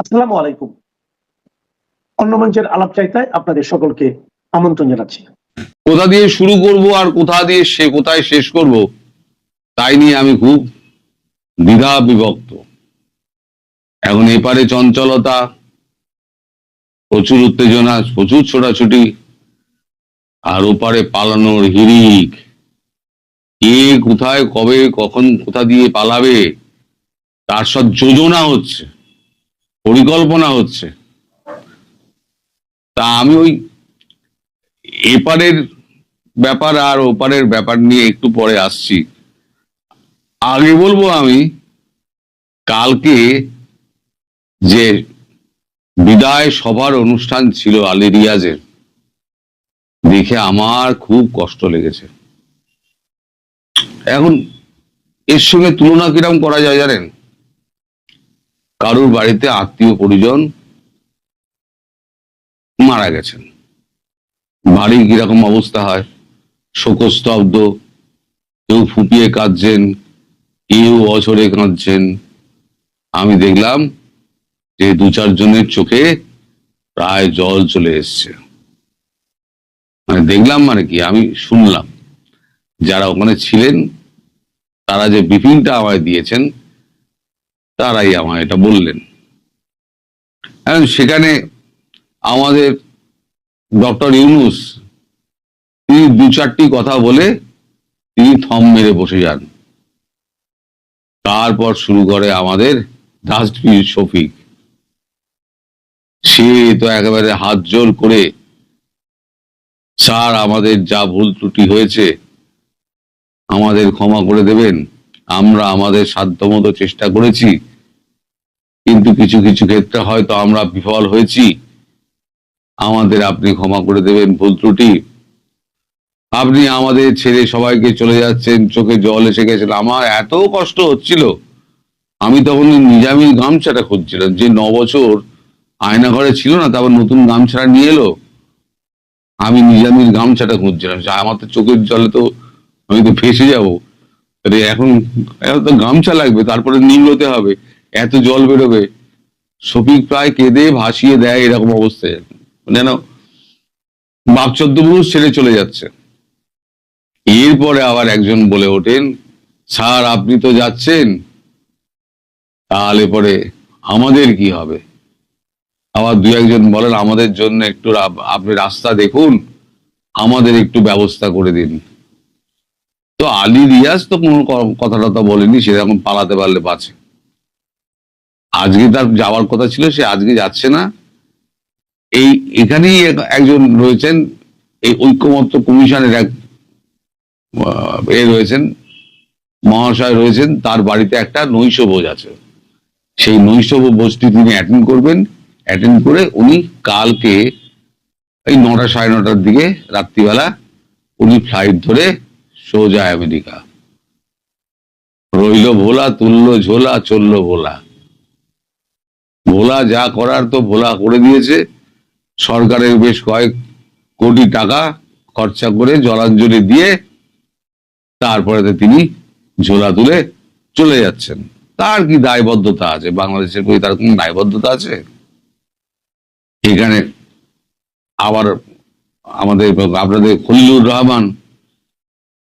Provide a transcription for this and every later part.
আসসালামু আলাইকুম। অন্য মঞ্চের আলাপ চাইতায় আপনাদের সকলকে আমন্ত্রণ জানাচ্ছি। কোথা দিয়ে শুরু করব আর কোথা দিয়ে সে কোথায় শেষ করব, তাই নিয়ে আমি খুব দ্বিধা বিভক্ত। এখন এপারে চঞ্চলতা, প্রচুর উত্তেজনা, প্রচুর ছোটাছুটি, আর ওপারে পালানোর হিরিক কে কোথায়, কবে, কখন, কোথা দিয়ে পালাবে, তার সব যোজনা হচ্ছে। পরিকল্পনা হচ্ছে। তা আমি ওই এপারের ব্যাপার আর ওপারের ব্যাপার নিয়ে একটু পরে আসছি। আগে বলব আমি, কালকে যে বিদায় সভার অনুষ্ঠান ছিল আলী রিয়াজের, দেখে আমার খুব কষ্ট লেগেছে। এখন এর সঙ্গে তুলনা কিরম করা যায় জানেন? কারুর বাড়িতে আত্মীয় পরিজন মারা গেছেন। বাড়ি কীরকম অবস্থা হয়? শোকস্তব্ধ, কেউ ফুপিয়ে কাঁদছেন, কেউ অঝরে কাঁদছেন। আমি দেখলাম যে দু চারজনের চোখে প্রায় জল চলে এসছে। মানে দেখলাম মানে কি? আমি শুনলাম। যারা ওখানে ছিলেন, তারা যে বিপিনটা আমায় দিয়েছেন তারাই আমায় এটা বললেন। এখন সেখানে আমাদের ডক্টর ইউনুস, তিনি দু চারটি কথা বলে তিনি থম মেরে বসে যান। তারপর শুরু করে আমাদের দাসবীর শফিক। সে তো একেবারে হাত জোর করে, স্যার, আমাদের যা ভুল ত্রুটি হয়েছে, আমাদের ক্ষমা করে দেবেন। আমরা আমাদের সাধ্যমতো চেষ্টা করেছি কিন্তু কিছু কিছু ক্ষেত্রে হয়তো আমরা বিফল হয়েছি। আমাদের আপনি ক্ষমা করে দেবেন, ভুল ত্রুটি। আপনি আমাদের ছেড়ে সবাইকে চলে যাচ্ছেন, চোখে জল এসে গেছিল। আমার এত কষ্ট হচ্ছিল। আমি তখন নিজামির গামছাটা খুঁজছিলাম, যে ন বছর আয়না ঘরে ছিল না, তারপর নতুন গামছাটা নিয়ে এলো। আমি নিজামির গামছাটা খুঁজছিলাম আমার তো চোখের জলে তো আমি তো ফেসে যাব। এখন এখন তো গামছা লাগবে, তারপরে নিংড়তে হবে। এত জল বেরোবে। শফিক প্রায় কেঁদে ভাসিয়ে দেয় এরকম অবস্থায়। যেন বাপ চোদ্দ পুরুষ ছেড়ে চলে যাচ্ছে। এরপরে আবার একজন বলে ওঠেন, স্যার, আপনি তো যাচ্ছেন। তাহলে পরে আমাদের কি হবে? আবার দু একজন বলেন, আমাদের জন্য একটু আপনি রাস্তা দেখুন, আমাদের একটু ব্যবস্থা করে দিন। তো আলী রিয়াজ তো কোনো ক- কথা টথা বলেনি সেরকম পালাতে পারলে বাঁচে। আজকে তার যাওয়ার কথা ছিল, সে আজকে যাচ্ছে না। এই এখানেই একজন রয়েছেন, এই ঐক্যমত্য কমিশনের এক এ রয়েছেন, মহাশয় রয়েছেন, তার বাড়িতে একটা নৈশ ভোজ আছে। সেই নৈশ ভোজটি তিনি অ্যাটেন্ড করবেন। অ্যাটেন্ড করে উনি কালকে এই নটা সাড়ে নটার দিকে, রাত্রিবেলা, উনি ফ্লাইট ধরে সোজা আমেরিকা। রইল ভোলা, তুললো ঝোলা, চলল ভোলা। ভোলা যা করার তো ভোলা করে দিয়েছে। সরকারের বেশ কয়েক কোটি টাকা খরচা করে জলাঞ্জলি দিয়ে তারপরে তিনি ঝোলা তুলে চলে যাচ্ছেন। তার কি দায়বদ্ধতা আছে? বাংলাদেশের প্রতি তার কোন দায়বদ্ধতা আছে? এখানে আবার আমাদের আপনাদের খলিলুর রহমান,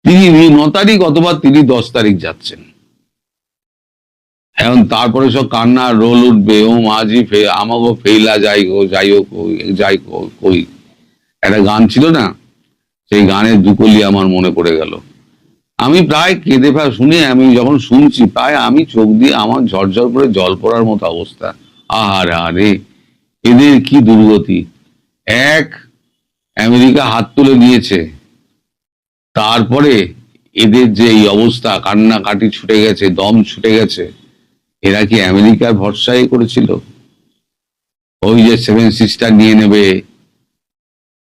তিনি ন তারিখ অথবা তিনি দশ তারিখ যাচ্ছেন। এখন তারপরে সব কান্না, রোল উঠবে, ও মাঝি ফে আমাকে ফেইলা যাই গো, যাই হোক, যাই কই একটা গান ছিল না, সেই গানের দুকলি আমার মনে পড়ে গেল। আমি প্রায় কেঁদে ফেলা শুনে, আমি যখন শুনছি, প্রায় আমি চোখ দিয়ে আমার ঝরঝর করে জল পড়ার মতো অবস্থা। আহারে আরে এদের কি দুর্গতি। এক, আমেরিকা হাত তুলে দিয়েছে। তারপরে এদের যে এই অবস্থা, কান্নাকাটি ছুটে গেছে, দম ছুটে গেছে। এরা কি আমেরিকার ভরসাই করেছিল? ওই যে সেভেন সিস্টার নিয়ে নেবে,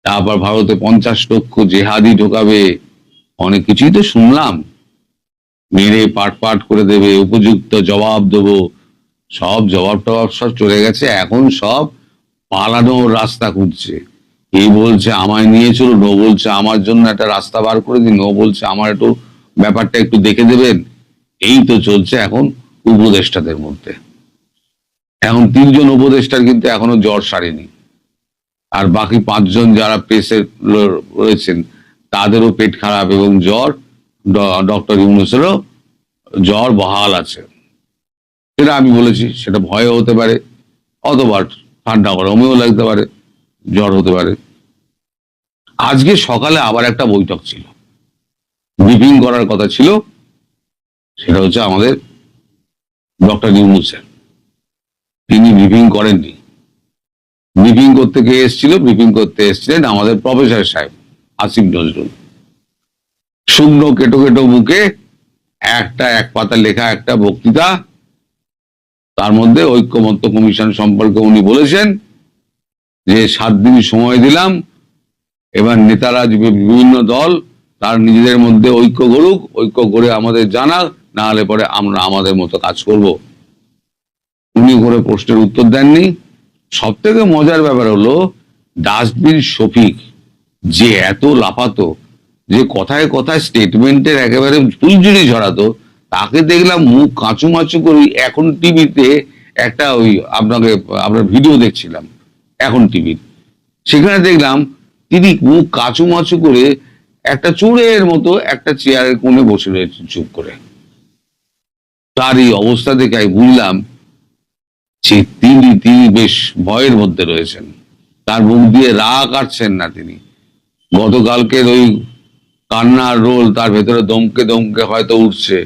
তারপর ভারতে পঞ্চাশ লক্ষ জেহাদি ঢোকাবে, অনেক কিছুই তো শুনলাম। মেরে পাট পাট করে দেবে, উপযুক্ত জবাব দেবো, সব জবাব টবাব সব চলে গেছে, এখন সব পালানোর রাস্তা খুঁজছে। এই বলছে, আমায় নিয়ে চলুন ও বলছে, আমার জন্য একটা রাস্তা বার করে দিন ও বলছে, আমার একটু ব্যাপারটা একটু দেখে দেবেন। এই তো চলছে এখন। উপদেষ্টাদের মধ্যে। এখন তিনজন উপদেষ্টার কিন্তু এখনও জ্বর সারেনি। আর বাকি পাঁচজন যারা প্রেসে রয়েছেন, তাদেরও পেট খারাপ এবং জ্বর ডক্টর ইউনুসেরও জ্বর বহাল আছে। সেটা আমি বলেছি, সেটা ভয়ও হতে পারে, অথবা ঠান্ডা গরমেও লাগতে পারে, জ্বর হতে পারে। আজকে সকালে আবার একটা বৈঠক ছিল। ব্রিফিং করার কথা ছিল, সেটা হচ্ছে আমাদের ডক্টর ইউনুসের তিনি ব্রিফিং করেননি। ব্রিফিং করতে কে এসেছিল? ব্রিফিং করতে এসেছিলেন আমাদের প্রফেসর সাহেব, আসিফ নজরুল। শুকনো কেটো কেটো মুখে একটা এক পাতা লেখা একটা বক্তৃতা, তার মধ্যে ঐক্যমত্য কমিশন সম্পর্কে উনি বলেছেন যে সাত দিন সময় দিলাম, এবার নেতারা বিভিন্ন দল, তার নিজেদের মধ্যে ঐক্য করুক, ঐক্য করে আমাদের জানাক না হলে পরে আমরা আমাদের মতো কাজ করব। উনি করে প্রশ্নের উত্তর দেননি। সব থেকে মজার ব্যাপার হলো, ডাস্টবিন শফিক যে এত লাফাতো, যে কথায় কথায় স্টেটমেন্টের একেবারে ফুলঝুরি ঝরাতো, তাকে দেখলাম মুখ কাঁচু মাচু করে এখন টিভিতে একটা ওই আপনাকে, আপনার ভিডিও দেখছিলাম, এখন টিভির। সেখানে দেখলাম তিনি মুখ কাচু মাচু করে একটা চোরের মতো একটা চেয়ারের কোণে বসে রয়েছে চুপ করে। তার এই অবস্থা দেখে আমি বুঝলাম যে তিনি তিনি বেশ ভয়ের মধ্যে রয়েছেন। তার মুখ দিয়ে রাগ কাটছেন না তিনি। গতকালকের ওই কান্নার রোল তার ভেতরে দমকে দমকে হয়তো উঠছে।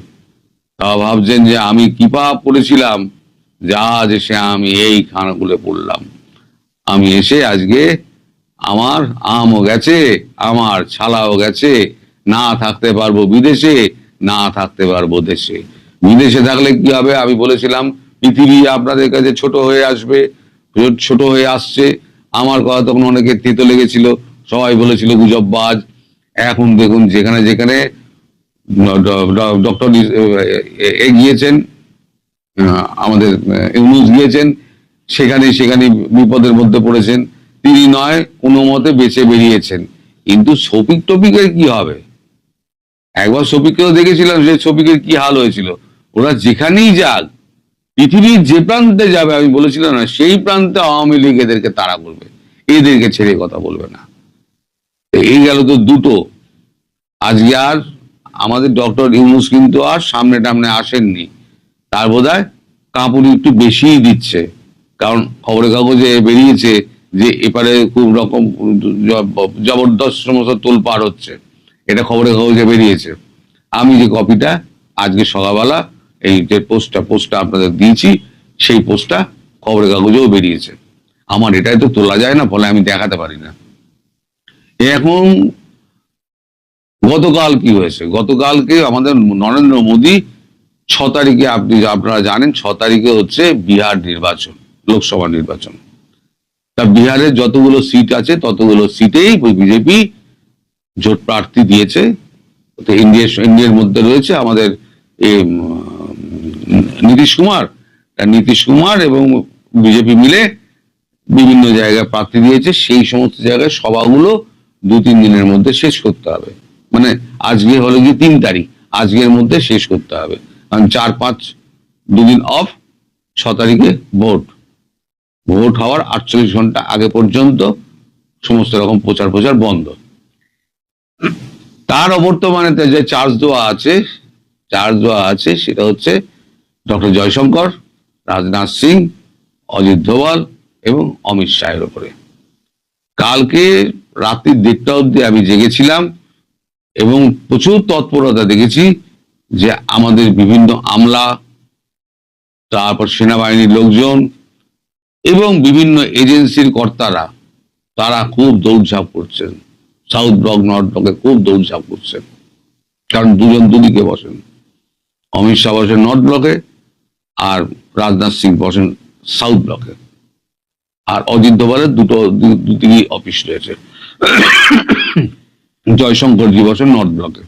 তা ভাবছেন যে আমি কি পাপ যা যে সে আমি এই খানাগুলো পড়লাম। আমি এসে আজকে আমার আমও গেছে, আমার ছালাও গেছে, না থাকতে পারব বিদেশে, না থাকতে পারব দেশে। বিদেশে থাকলে কি হবে? আমি বলেছিলাম, পৃথিবী আপনাদের কাছে ছোট হয়ে আসবে, ছোট হয়ে আসছে। আমার কথা তখন অনেকে তেতো লেগেছিল। সবাই বলেছিল গুজববাজ এখন দেখুন, যেখানে যেখানে ডক্টর এগিয়েছেন আমাদের ইউনুস গিয়েছেন, সেখানে সেখানে বিপদের মধ্যে পড়েছেন। তিনি নয়, কোনো মতে বেঁচে বেরিয়েছেন। কিন্তু শফিক টপিকের কি হবে? একবার শফিককেও দেখেছিলাম যে শফিকের কি হাল হয়েছিল। ওরা যেখানেই যাক, পৃথিবীর যে প্রান্তে যাবে, আমি বলেছিলাম না, সেই প্রান্তে আওয়ামী লীগ এদেরকে তাড়া করবে। এদেরকে ছেড়ে কথা বলবে না। এই গেল তো দুটো। আজকে আর আমাদের ডক্টর ইউনুস কিন্তু আর সামনে টামনে আসেননি। তার বোধ হয় কাঁপুনি একটু বেশিই দিচ্ছে। কারণ খবরের কাগজে বেরিয়েছে যে এপারে খুব রকম জবরদস্ত সমস্ত তোলপাড় হচ্ছে। এটা খবরের কাগজে বেরিয়েছে। আমি যে কপিটা আজকে সকালবেলা এই যে পোস্টটা পোস্টটা আপনাদের দিয়েছি, সেই পোস্টটা খবরের কাগজেও বেরিয়েছে। আমার এটাই তো তোলা যায় না, ফলে আমি দেখাতে পারি না। এখন গতকাল কি হয়েছে? গতকালকে আমাদের নরেন্দ্র মোদী ছ তারিখে আপনি আপনারা জানেন, ছ তারিখে হচ্ছে বিহার নির্বাচন, লোকসভা নির্বাচন। তা বিহারের যতগুলো সিট আছে, ততগুলো সিটেই বিজেপি জোট প্রার্থী দিয়েছে। তো ইন্ডিয়া ইন্ডিয়ার মধ্যে রয়েছে আমাদের নীতিশ কুমার। নীতিশ কুমার এবং বিজেপি মিলে বিভিন্ন জায়গায় প্রার্থী দিয়েছে, সেই সমস্ত জায়গায় সভাগুলো দু তিন দিনের মধ্যে শেষ করতে হবে। মানে আজকে হলো কি তিন তারিখ, আজকের মধ্যে শেষ করতে হবে। কারণ চার পাঁচ দুদিন অফ ছ তারিখে ভোট। ভোট হওয়ার আটচল্লিশ ঘণ্টা আগে পর্যন্ত সমস্ত রকম প্রচার প্রচার বন্ধ। তার অবর্তমানে যে চার্জ দেওয়া আছে, চার্জ দেওয়া আছে সেটা হচ্ছে ডক্টর জয়শঙ্কর, রাজনাথ সিং, অজিত দোভাল এবং অমিত শাহের ওপরে কালকে রাত্রি দেড়টা অবধি আমি জেগেছিলাম এবং প্রচুর তৎপরতা দেখেছি যে আমাদের বিভিন্ন আমলা, তারপর সেনাবাহিনীর লোকজন এবং বিভিন্ন এজেন্সির কর্তারা, তারা খুব দৌড়ঝাঁপ করছেন। সাউথ ব্লক, নর্থ ব্লকে খুব দৌড়ঝাঁপ করছেন। কারণ দুজন দুদিকে বসেন। অমিত শাহ বসেন নর্থ ব্লকে আর রাজনাথ সিং বসেন সাউথ ব্লকে। আর অজিত দোভালের দুটো, দু- দুদিকে অফিস রয়েছে। জয়শঙ্করজি বসেন নর্থ ব্লকে।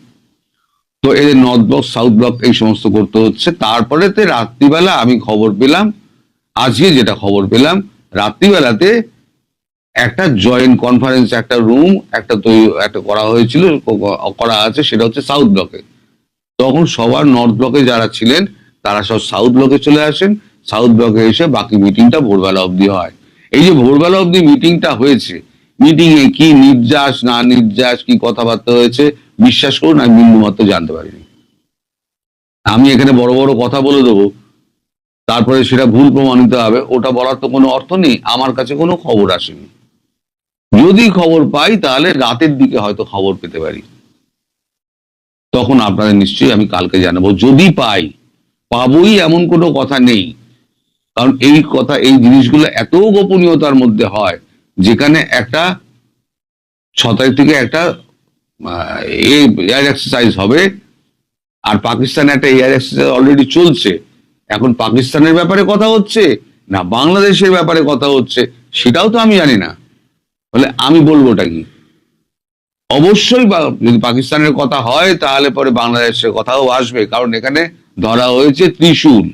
তো এদের নর্থ ব্লক, সাউথ ব্লক এই সমস্ত করতে হচ্ছে। তারপরে তে রাত্রিবেলা আমি খবর পেলাম, আজকে যেটা খবর পেলাম, রাত্রিবেলাতে একটা জয়েন্ট কনফারেন্স একটা রুম একটা তৈরি, একটা করা হয়েছিল, করা আছে, সেটা হচ্ছে সাউথ ব্লকে। তখন সবার নর্থ ব্লকে যারা ছিলেন তারা সব সাউথ ব্লকে চলে আসেন, সাউথ ব্লকে এসে বাকি মিটিংটা ভোরবেলা অবধি হয়। এই যে ভোরবেলা অবধি মিটিংটা হয়েছে মিটিং এ কি নির্যাস, না নির্যাস, কি কথাবার্তা হয়েছে, বিশ্বাস করুন, আমি বিন্দু মাত্র জানতে পারিনি। আমি এখানে বড় বড় কথা বলে দেবো, তারপরে সেটা ভুল প্রমাণিত হবে, ওটা বলার তো কোনো অর্থ নেই, আমার কাছে কোনো খবর আসেনি। যদি খবর পাই, তাহলে রাতের দিকে হয়তো খবর পেতে পারি। তখন আপনাদের নিশ্চয়ই আমি কালকে জানাব। যদি পাই পাবোই এমন কোনো কথা নেই। কারণ এই কথা, এই জিনিসগুলো এত গোপনীয়তার মধ্যে হয়, যেখানে একটা ছ তারিখ থেকে একটা এয়ার এক্সারসাইজ হবে, আর পাকিস্তানে একটা এয়ার এক্সারসাইজ অলরেডি চলছে। এখন পাকিস্তানের ব্যাপারে কথা হচ্ছে, না বাংলাদেশের ব্যাপারে কথা হচ্ছে, সেটাও তো আমি জানি না। বলে আমি বলবোটা কি? অবশ্যই যদি পাকিস্তানের কথা হয়, তাহলে পরে বাংলাদেশের কথাও আসবে, কারণ এখানে ধরা হয়েছে ত্রিশূল।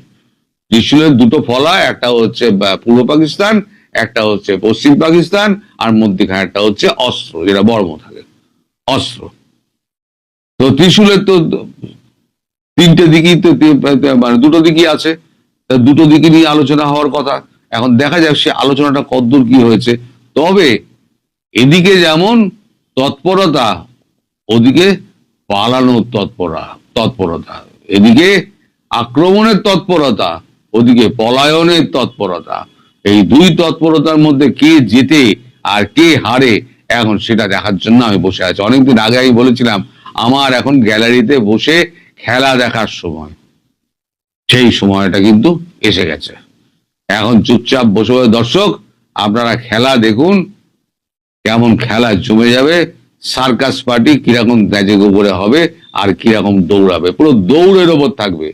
ত্রিশূলের দুটো ফলা, একটা হচ্ছে পূর্ব পাকিস্তান, একটা হচ্ছে পশ্চিম পাকিস্তান, আর মধ্যখানে একটা হচ্ছে অস্ত্র, যেটা বর্ম থাকে। অস্ত্র। তো ত্রিশূলের তো তিনটে দিকই তো মানে দুটো দিকই আছে। দুটো দিকে নিয়ে আলোচনা হওয়ার কথা। এখন দেখা যাক সে আলোচনাটা কতদূর কি হয়েছে। তবে এদিকে যেমন তৎপরতা, ওদিকে পালানোর তৎপরা, তৎপরতা। এদিকে আক্রমণের তৎপরতা, ওদিকে পলায়নের তৎপরতা। এই দুই তৎপরতার মধ্যে কে জেতে আর কে হারে, এখন সেটা দেখার জন্য আমি বসে আছি। অনেকদিন আগে আমি বলেছিলাম, আমার এখন গ্যালারিতে বসে খেলা দেখার সময়। সেই সময়টা কিন্তু এসে গেছে। এখন চুপচাপ বসে বসে, দর্শক, আপনারা খেলা দেখুন, কেমন খেলা জমে যাবে, সার্কাস পার্টি কীরকম গ্যাজে গোবরে হবে আর কীরকম দৌড়াবে। পুরো দৌড়ের ওপর থাকবে।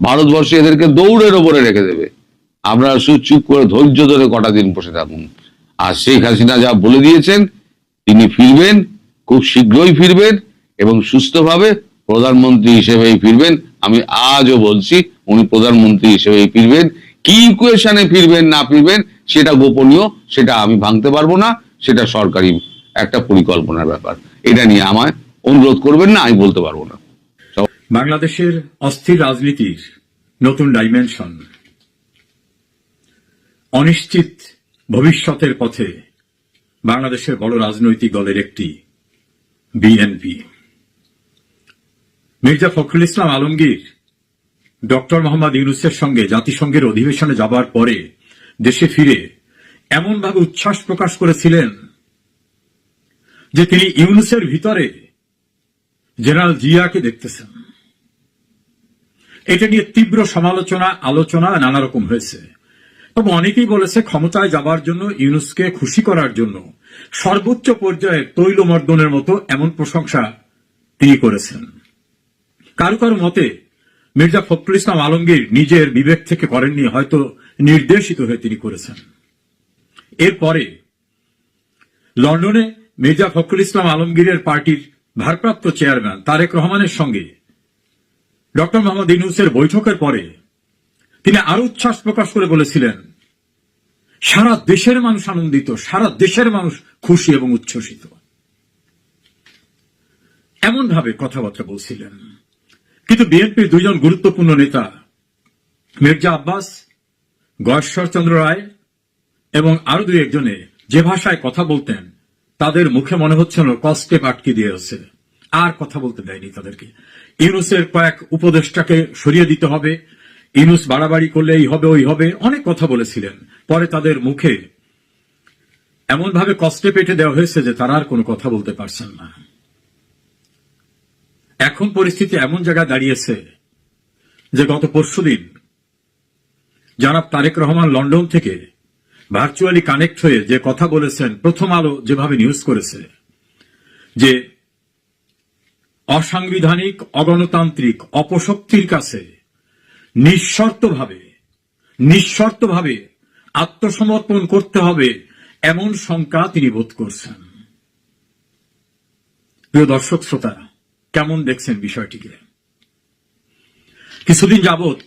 ভারতবর্ষে এদেরকে দৌড়ের ওপরে রেখে দেবে। আপনারা শুধু চুপ করে ধৈর্য ধরে কটা দিন বসে থাকুন। আর শেখ হাসিনা যা বলে দিয়েছেন, তিনি ফিরবেন, খুব শীঘ্রই ফিরবেন এবং সুস্থভাবে প্রধানমন্ত্রী হিসেবেই ফিরবেন। আমি আজও বলছি, উনি প্রধানমন্ত্রী হিসেবেই ফিরবেন। কি ইকুয়েশনে ফিরবেন, না ফিরবেন, সেটা গোপনীয়, সেটা আমি ভাঙতে পারব না, সেটা সরকারি একটা পরিকল্পনার ব্যাপার। এটা নিয়ে আমায় অনুরোধ করবেন না, আমি বলতে পারব না। বাংলাদেশের অস্থির রাজনীতির নতুন ডাইমেনশন অনিশ্চিত ভবিষ্যতের পথে বাংলাদেশের বড় রাজনৈতিক দলের একটি বিএনপি মির্জা ফখরুল ইসলাম আলমগীর, ডক্টর মোহাম্মদ ইউনুসের সঙ্গে জাতিসংঘের অধিবেশনে যাবার পরে দেশে ফিরে এমনভাবে উচ্ছ্বাস প্রকাশ করেছিলেন যে তিনি ইউনুসের ভিতরে জেনারেল জিয়াকে দেখতেছেন। এটা নিয়ে তীব্র সমালোচনা, আলোচনা নানা রকম হয়েছে। তবে অনেকেই বলেছে ক্ষমতায় যাবার জন্য, ইউনুসকে খুশি করার জন্য। সর্বোচ্চ পর্যায়ে তৈলমর্দনের মতো এমন প্রশংসা তিনি করেছেন। কারও কারও মতে, মির্জা ফখরুল ইসলাম আলমগীর নিজের বিবেক থেকে করেননি, হয়তো নির্দেশিত হয়ে তিনি করেছেন। এরপরে, লন্ডনে মির্জা ফখরুল ইসলাম আলমগীরের পার্টির ভারপ্রাপ্ত চেয়ারম্যান তারেক রহমানের সঙ্গে ডক্টর মোহাম্মদ ইউনুসের বৈঠকের পরে তিনি আরও উচ্ছ্বাস প্রকাশ করে বলেছিলেন, সারা দেশের মানুষ আনন্দিত, সারা দেশের মানুষ খুশি এবং উচ্ছ্বসিত। এমন ভাবে কথাবার্তা বলছিলেন। কিন্তু বিএনপির দুইজন গুরুত্বপূর্ণ নেতা, মির্জা আব্বাস গয়েশ্বরচন্দ্র রায় এবং আরও দুই একজনে যে ভাষায় কথা বলতেন, তাদের মুখে মনে হচ্ছিল কষ্টে আটকে দিয়েছে আর কথা বলতে দেয়নি তাদেরকে। ইউনুসের কয়েক উপদেষ্টাকে সরিয়ে দিতে হবে। ইউনুস বাড়াবাড়ি করলে এই হবে, ওই হবে। অনেক কথা বলেছিলেন। পরে তাদের মুখে এমন ভাবে কষ্টে পেটে দেওয়া হয়েছে যে তারা আর কোনো কথা বলতে পারছেন না। এখন পরিস্থিতি এমন জায়গায় দাঁড়িয়েছে যে গত পরশুদিন জনাব তারেক রহমান লন্ডন থেকে ভার্চুয়ালি কানেক্ট হয়ে যে কথা বলেছেন, প্রথম আলো যেভাবে নিউজ করেছে, যে অসাংবিধানিক, অগণতান্ত্রিক অপশক্তির কাছে নিঃশর্তভাবে নিঃশর্তভাবে আত্মসমর্পণ করতে হবে এমন শঙ্কা তিনি বোধ করছেন। প্রিয় দর্শক শ্রোতা, কেমন দেখছেন বিষয়টিকে? কিছুদিন যাবৎ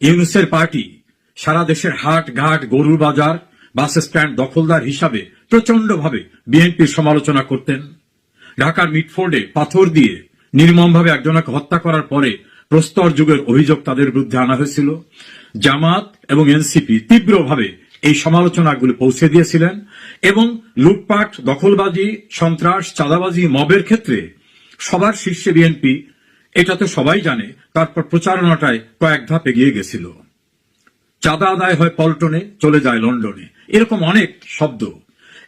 ইউনুসের পার্টি সারা দেশের হাট, ঘাট, গরুর বাজার, বাস স্ট্যান্ড দখলদার হিসাবে প্রচন্ডভাবে বিএনপির সমালোচনা করতেন। ঢাকার মিটফোর্ডে পাথর দিয়ে নির্মমভাবে একজনকে হত্যা করার পরে প্রস্তর যুগের অভিযোগ তাদের বিরুদ্ধে আনা হয়েছিল। জামাত এবং এনসিপি তীব্রভাবে এই সমালোচনাগুলি পৌঁছে দিয়েছিলেন এবং লুটপাট, দখলবাজি, সন্ত্রাস, চাঁদাবাজি, মবের ক্ষেত্রে সবার শীর্ষে বিএনপি, এটা তো সবাই জানে, তারপর প্রচারণাটায় কয়েক ধাপ এগিয়ে গেছিল। চাঁদা আদায় হয় পল্টনে, চলে যায় লন্ডনে। এরকম অনেক শব্দ।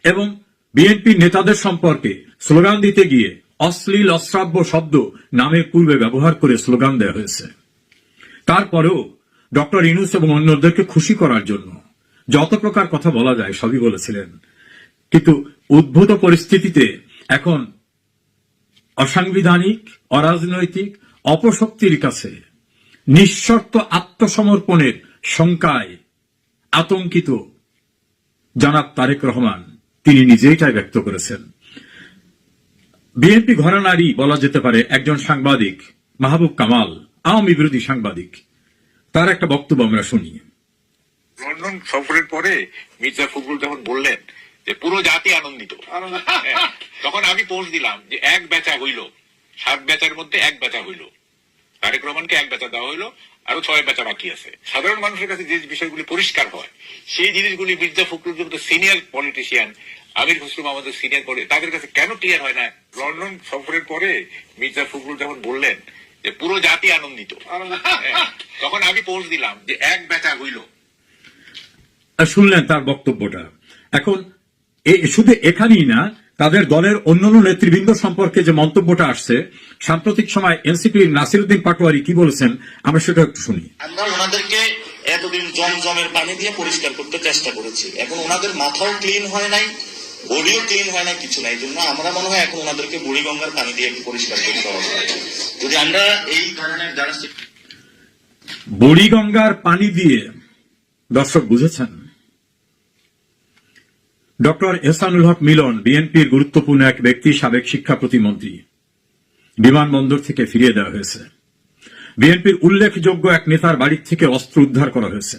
এবং বিএনপি নেতাদের সম্পর্কে স্লোগান দিতে গিয়ে অশ্লীল অশ্রাব্য শব্দ নামের পূর্বে ব্যবহার করে স্লোগান দেওয়া হয়েছে। তারপরেও ডক্টর ইনুস এবং অন্যদেরকে খুশি করার জন্য যত প্রকার কথা বলা যায় সবই বলেছিলেন। কিন্তু উদ্ভূত পরিস্থিতিতে এখন অসাংবিধানিক, অরাজনৈতিক, অপশক্তির কাছে নিঃশর্ত আত্মসমর্পণের শঙ্কায় আতঙ্কিত জনাব তারেক রহমান। তিনি নিজেই তাই ব্যক্ত করেছেন। বিএনপি ঘরানারই বলা যেতে পারে একজন সাংবাদিক মাহবুব কামাল আওয়ামী বিরোধী সাংবাদিক। তার একটা বক্তব্য আমরা শুনি। লন্ডন সফরের পরে মির্জা ফখরুল যখন বললেন যে পুরো জাতি আনন্দিত হ্যাঁ, তখন আমি পোস্ট দিলাম যে এক বেচা হইল সাত বেচার মধ্যে এক বেচা হইল। তারেক রহমানকে এক বেচা দেওয়া হইল আরও ছয় বেচা বাকি আছে। সাধারণ মানুষের কাছে যে বিষয়গুলি পরিষ্কার হয় সেই জিনিসগুলি মির্জা ফখরুল যেহেতু সিনিয়র পলিটিশিয়ান আমির খসরু আমাদের সিনিয়র পলি তাদের কাছে কেন ক্লিয়ার হয় না? লন্ডন সফরের পরে মির্জা ফখরুল যখন বললেন যে পুরো জাতি আনন্দিত। তখন আমি পোস্ট দিলাম যে এক বেচা হইল। শুনলেন তার বক্তব্যটা। এখন শুধু এখানেই না তাদের দলের অন্যান্য নেতৃবৃন্দ সম্পর্কে যে মন্তব্যটা আসছে সাম্প্রতিক সময় এনসিপির নাসিরুদ্দিন পাটোয়ারি কি বলেছেন আমরা সেটা একটু শুনি। আমরা ওনাদেরকে এতদিন জমজমের পানি দিয়ে পরিষ্কার করতে চেষ্টা করেছি। এখন ওনাদের মাথাও ক্লিন হয় নাই বডিও ক্লিন হয় নাই, কিছু নাই। জন্য আমরা মনে হয় এখন ওনাদেরকে বুড়িগঙ্গার পানি দিয়ে একটু পরিষ্কার করতে হবে। যদি আমরা এই ধরনের যারা বুড়িগঙ্গার পানি দিয়ে দর্শক বুঝেছেন, ডক্টর এহসানুল হক মিলন, বিএনপির গুরুত্বপূর্ণ এক ব্যক্তি, সাবেক শিক্ষা প্রতিমন্ত্রী, বিমানবন্দর থেকে ফিরিয়ে দেওয়া হয়েছে। বিএনপির উল্লেখযোগ্য এক নেতার বাড়ি থেকে অস্ত্র উদ্ধার করা হয়েছে।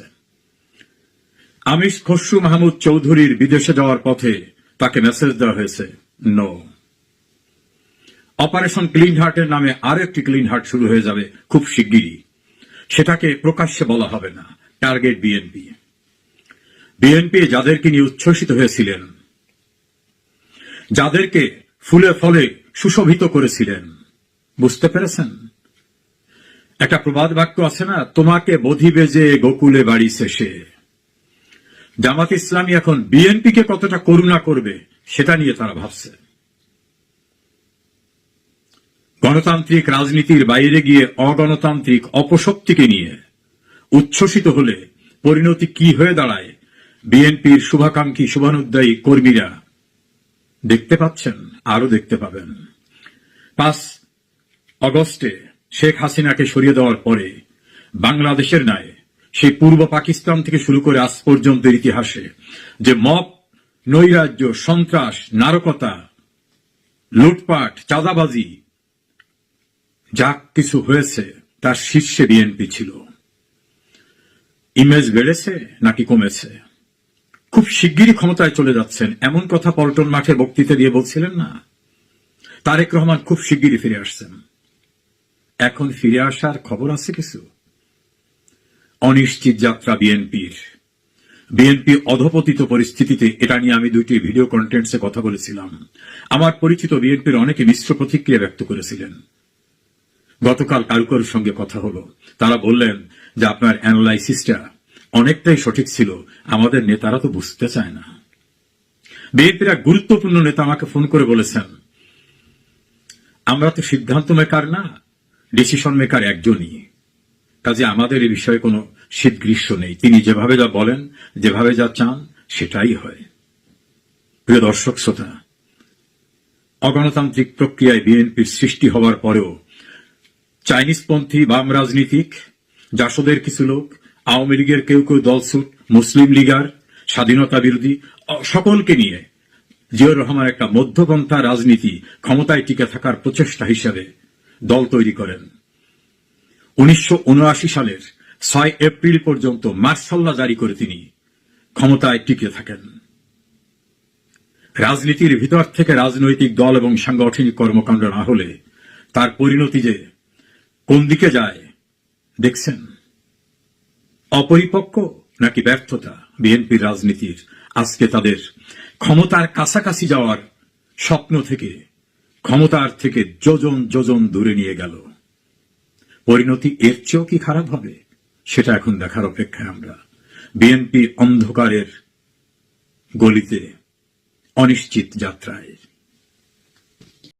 আমিষ খসরু মাহমুদ চৌধুরীর বিদেশে যাওয়ার পথে তাকে মেসেজ দেওয়া হয়েছে নো অপারেশন ক্লিন হার্টের নামে আরও একটি ক্লিন হার্ট শুরু হয়ে যাবে খুব শিগগিরই। সেটাকে প্রকাশ্যে বলা হবে না টার্গেট বিএনপি বিএনপি যাদেরকে নিয়ে উচ্ছ্বসিত হয়েছিলেন, যাদেরকে ফুলে ফলে সুশোভিত করেছিলেন, বুঝতে পেরেছেন? একটা প্রবাদ বাক্য আছে না, তোমাকে বধিবে যে গোকুলে বাড়ি শেষে জামাত ইসলামী এখন বিএনপিকে কতটা করুণা করবে সেটা নিয়ে তারা ভাবছে। গণতান্ত্রিক রাজনীতির বাইরে গিয়ে অগণতান্ত্রিক অপশক্তিকে নিয়ে উচ্ছ্বসিত হলে পরিণতি কি হয়ে দাঁড়ায় বিএনপির শুভাকাঙ্ক্ষী শুভানুদ্দায়ী কর্মীরা দেখতে পাচ্ছেন আরও দেখতে পাবেন। পাঁচ অগস্টে শেখ হাসিনাকে সরিয়ে দেওয়ার পরে বাংলাদেশের ন্যায় সেই পূর্ব পাকিস্তান থেকে শুরু করে আজ পর্যন্ত ইতিহাসে যে মব, নৈরাজ্য, সন্ত্রাস, নারকতা, লুটপাট, চাঁদাবাজি, যা কিছু হয়েছে তার শীর্ষে বিএনপি ছিল। ইমেজ বেড়েছে নাকি কমেছে? খুব শিগগিরই ক্ষমতায় চলে যাচ্ছেন। এমন কথা পল্টন মাঠে বক্তৃতা দিয়ে বলছিলেন না? তারেক রহমান খুব শিগগিরই ফিরে আসছেন। এখন ফিরে আসার খবর আছে কিছু? অনিশ্চিত যাত্রা বিএনপির। বিএনপি অধপতিত পরিস্থিতিতে এটা নিয়ে আমি দুইটি ভিডিও কন্টেন্টসে কথা বলেছিলাম। আমার পরিচিত বিএনপির অনেকে মিশ্র প্রতিক্রিয়া ব্যক্ত করেছিলেন। গতকাল কারুকারুর সঙ্গে কথা হলো। তারা বললেন যে, আপনার অ্যানালাইসিসটা অনেকটাই সঠিক ছিল। আমাদের নেতারা তো বুঝতে চায় না। বিএনপির এক গুরুত্বপূর্ণ নেতা আমাকে ফোন করে বলেছেন, আমরা তো সিদ্ধান্ত মেকার না ডিসিশন মেকার একজনই। কাজে আমাদের এই বিষয়ে কোনো শীত গ্রীষ্ম নেই। তিনি যেভাবে যা বলেন, যেভাবে যা চান, সেটাই হয়। প্রিয় দর্শক, শ্রোতা, অগণতান্ত্রিক প্রক্রিয়ায় বিএনপির সৃষ্টি হওয়ার পরেও চাইনিজপন্থী বাম রাজনীতিক, জাসদের কিছু লোক, আওয়ামী লীগের কেউ কেউ দলছুট মুসলিম লীগার, স্বাধীনতা বিরোধী সকলকে নিয়ে জিয়র রহমান একটা মধ্যপন্থা রাজনীতি ক্ষমতায় টিকে থাকার প্রচেষ্টা হিসেবে দল তৈরি করেন। উনিশশো উনআশি সালের ছয় এপ্রিল পর্যন্ত মার্শাল্লা জারি করে তিনি ক্ষমতায় টিকে থাকেন। রাজনীতির ভিতর থেকে রাজনৈতিক দল এবং সাংগঠনিক কর্মকাণ্ড না হলে তার পরিণতি যে কোন দিকে যায়, দেখছেন? অপরিপক্ক নাকি ব্যর্থতা বিএনপির রাজনীতির আজকে তাদের ক্ষমতার কাছাকাছি যাওয়ার স্বপ্ন থেকে ক্ষমতার থেকে যোজন যোজন দূরে নিয়ে গেল। পরিণতি এর চেয়েও কি খারাপ হবে? সেটা এখন দেখার অপেক্ষায় আমরা। বিএনপি অন্ধকারের গলিতে অনিশ্চিত যাত্রায়।